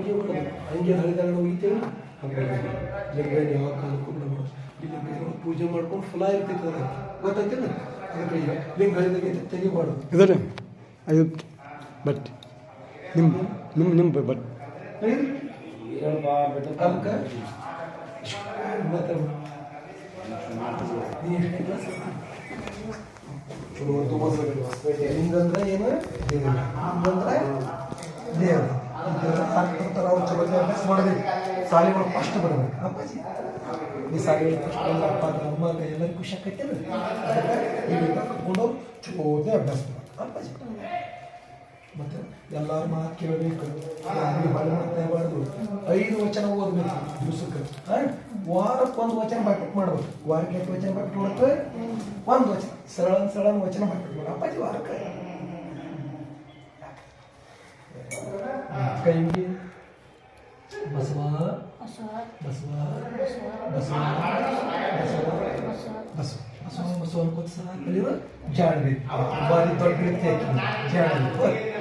ಪೂಜೆ ಮಾಡೋದು ಹಂಗೆ ಹರಿದಾರಣ ಹೋಗಿದ್ದೇವೆ ಲಿಂಗನ ಯಾವ ಕಾಲಕ್ಕೂ ಬಿಡಬಾರ್ದು ಈ ಲಿಂಗ ಪೂಜೆ ಮಾಡ್ಕೊಂಡು ಫಲ ಇರ್ತೈತೆ ಅದ ಗೊತ್ತಾಯ್ತಿಲ್ಲ ಅದಕ್ಕೆ ಈಗ ಲಿಂಗ ಹರಿದಾಗ ತೆಗಿಬಾರ್ದು ಇದರ ಐದು ಬಟ್ ನಿಮ್ಮ ನಿಮ್ಮ ನಿಮ್ಮ ಬಟ್ ಅದಕ್ಕೆ ಮತ್ತೆ ನೀ ಎಷ್ಟನೇ ಕ್ಲಾಸ್ ಹಿಂಗಂದ್ರೆ ಏನು ದೇವ್ರು ಹಿಂಗಂದ್ರೆ ದೇವ್ರು ಆಗ್ತಿರ್ತಾರೆ ಅವ್ರು ಚಲೋ ಅಭ್ಯಾಸ ಮಾಡಿದ್ವಿ. ಸಾಲಿ ಒಳಗೆ ಫಸ್ಟ್ ಬರಬೇಕು. ಅಪ್ಪಾಜಿ, ಈ ಸಾಲಿ ಫಸ್ಟ್ ಬಂದ ಅಪ್ಪ ಅಮ್ಮ ಎಲ್ಲರಿಗೂ ಖುಷಿ ಆಕೈತೆ ಈಗ ಕರ್ಕೊಂಡು ಚಲೋದೇ ಅಭ್ಯಾಸ ಮಾಡ್ಬೇಕು ಅಪ್ಪಾಜಿ, ಮತ್ತೆ ಎಲ್ಲರ ಮಾತು ಕೇಳಬೇಕು. ಯಾರಿಗೆ ಬಳಿ ಮಾಡ್ತಾಬಾರ್ದು ಐದು ವಚನ ಓದಬೇಕು ದಿವಸಕ್ಕೆ. ವಾರಕ್ಕೆ ಒಂದು ವಚನ ಬಟ್ ಮಾಡ್ಬೇಕು. ವಾರಕ್ಕೆ ಎಷ್ಟು ವಚನ ಬಾಕಟ್ ಮಾಡುತ್ತೆ ಒಂದು ವಚನ. ಸರಳ ಸರಳ ವಚನ ಬಾಕಟ್ ಮಾಡು ಅಪ್ಪಾಜಿ, ವಾರಕ್ಕೆ? ಕೈಗೆ बसवा बसवा बसवा बसवा बसवा बसवा कोणता जाणवे वारी तोडले जाणवे